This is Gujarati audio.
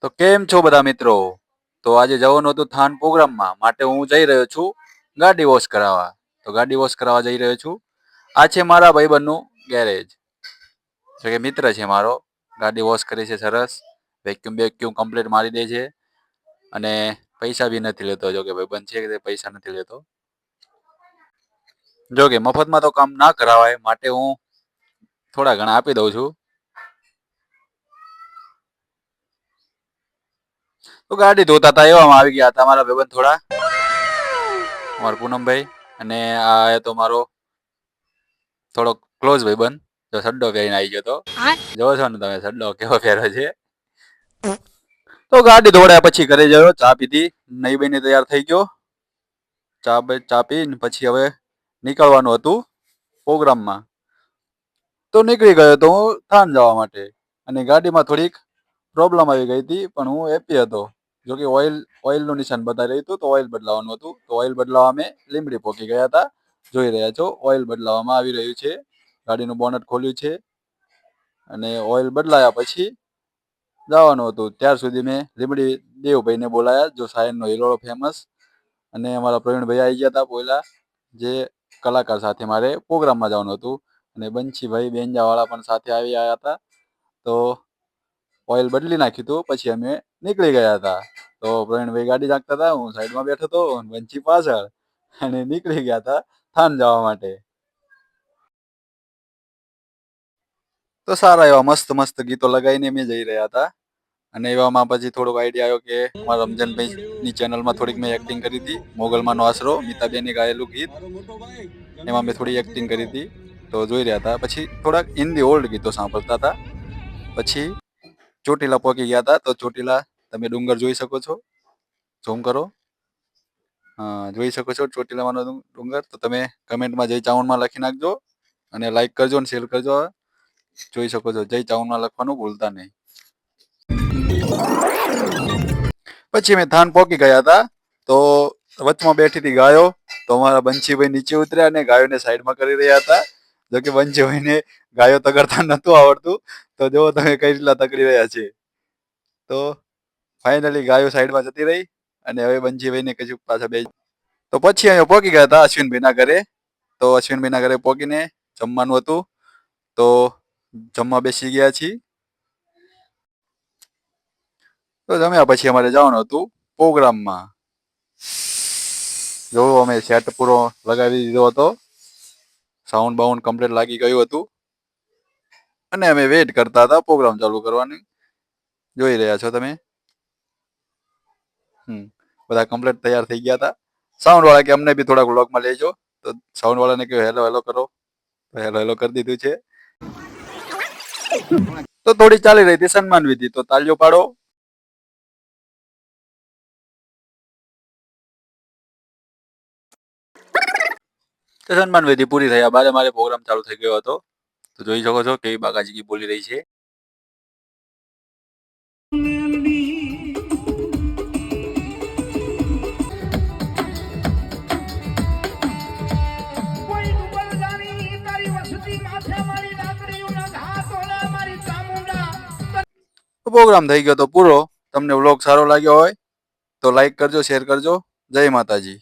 તો કેમ છો બધા મિત્રો? તો આજે જવાનું હતું થાન પ્રોગ્રામમાં. માટે હું જઈ રહ્યો છું ગાડી વોશ કરાવવા. તો ગાડી વોશ કરાવવા જઈ રહ્યો છું. આ છે મારા ભાઈબંધનું ગેરેજ. જો કે મિત્ર છે મારો. ગાડી વોશ કરે છે સરસ. વેક્યુમ બેક્યુમ કમ્પ્લીટ મારી દે છે. અને પૈસા બી નથી લેતો. જો કે ભાઈબંધ છે કે પૈસા નથી લેતો. જો કે મફતમાં તો કામ ના કરાવાય. માટે હું થોડા ઘણા આપી દઉં છું. તો ગાડી ધોતા હતા એવામાં આવી ગયા હતા મારા ભાઈબંધ થોડા. અમારા પૂનમભાઈ અને આ એ તો મારો થોડો ક્લોઝ ભાઈબંધ જો સડ્ડો પહેરીને આવી ગયો તો. જોવો છો ને તમે સડ્ડો કેવો પહેરો છે? તો ગાડી ધોડ્યા પછી ઘરે ગયો ચા પીધી નહીં બની તૈયાર થઈ ગયો. ચા ચા પીને પછી હવે નીકળવાનું હતું પ્રોગ્રામમાં. તો નીકળી ગયો તો હું થાન જવા માટે અને ગાડીમાં થોડીક પ્રોબ્લેમ આવી ગઈ હતી પણ હું હેપી હતો. જો કે ઓઇલ ઓઇલનું નિશાન બતાવી રહ્યું હતું, તો ઓઇલ બદલાવાનું હતું. તો ઓઇલ બદલાવા અમે લીમડી પોકી ગયા હતા. જોઈ રહ્યા છો ઓઇલ બદલાવામાં આવી રહ્યું છે. ગાડીનું બોનટ ખોલ્યું છે. અને ઓઇલ બદલાયા પછી જવાનું હતું. ત્યાર સુધી મેં લીમડી દેવભાઈને બોલાયા, જો સાયનનો હિલોળો ફેમસ અને અમારા પ્રવીણભાઈ આવી ગયા હતા પહેલા જે કલાકાર સાથે મારે પ્રોગ્રામમાં જવાનું હતું. અને બંછીભાઈ બેંજાવાળા પણ સાથે આવી આવ્યા હતા. તો ઓઇલ બદલી નાખ્યું હતું. પછી અમે નીકળી ગયા હતા. તો પ્રવીણભાઈ ગાડી રાખતા હતા, હું સાઈડમાં બેઠો હતો વંચી પાછળ અને નીકળી ગયા હતા થાન જવા માટે. તો સારા એવા મસ્ત મસ્ત ગીતો લગાવીને અમે જઈ રહ્યા હતા. અને એવામાં પછી થોડોક આઈડિયા આવ્યો કે મારા રમજાનભાઈની ચેનલમાં થોડીક મેં એક્ટિંગ કરી હતી, મોગલમાંનો આશરો, મિતાબેને ગાયેલું ગીત. એમાં મેં થોડી એક્ટિંગ કરી હતી. તો જોઈ રહ્યા હતા. પછી થોડાક હિન્દી ઓલ્ડ ગીતો સાંભળતા હતા. પછી ચોટીલા પહોંચી ગયા હતા. તો ચોટીલા તમે ડુંગર જોઈ શકો છો. ઝૂમ કરો. જોઈ શકો છો ચોટીલામાંનો ડુંગર. તો તમે કમેન્ટમાં જય ચાવણમાં લખી નાખજો અને લાઈક કરજો અને શેર કરજો. જોઈ શકો છો, જય ચાવણમાં લખવાનું ભૂલતા નહીં. પછી અમે થાન પહોંચી ગયા હતા. તો વચમાં બેઠી હતી ગાયો. તો અમારા બંશીભાઈ નીચે ઉતર્યા અને ગાયોને સાઈડમાં કરી રહ્યા હતા. જો કે બંશીભાઈને ગાયો તગડતા નહોતું આવડતું, તો જો તમે કઈ રીતના તગડી રહ્યા છે? તો ફાઇનલી ગાયો સાઈડમાં જતી રહી અને હવે બંશીભાઈને કશું પાછા બે તો પછી અહીંયા પહોંચી ગયા હતા અશ્વિનભાઈના ઘરે. તો અશ્વિનભાઈના ઘરે પહોંચીને જમવાનું હતું. તો જમવા બેસી ગયા છીએ. તો જમ્યા પછી અમારે જવાનું હતું પ્રોગ્રામમાં. જો અમે સેટ પૂરો લગાવી દીધો હતો. સાઉન્ડ બાઉન્ડ કમ્પ્લીટ લાગી ગયું હતું. અને અમે વેઇટ કરતા હતા પ્રોગ્રામ ચાલુ કરવાની. જોઈ રહ્યા છો તમે? હમ, બધા કમ્પ્લીટ તૈયાર થઈ ગયા હતા. સાઉન્ડ વાળા કે અમને બી થોડાક વ્લોગમાં લેજો. તો સાઉન્ડ વાળાને કહ્યું હેલો હેલો કરો. હેલો હેલો કરી દીધું છે. તો થોડી ચાલી રહી હતી સન્માન વિધિ. તો તાલીઓ પાડો. તો સન્માન વિધિ પૂરી થયા બાદ અમારે પ્રોગ્રામ ચાલુ થઈ ગયો હતો. તો જોઈ શકો છો કેવી બાગાજી બોલી રહી છે. પ્રોગ્રામ થઈ ગયો તો પૂરો. તમને વ્લોગ સારો લાગ્યો હોય તો લાઈક કરજો શેર કરજો. જય માતાજી.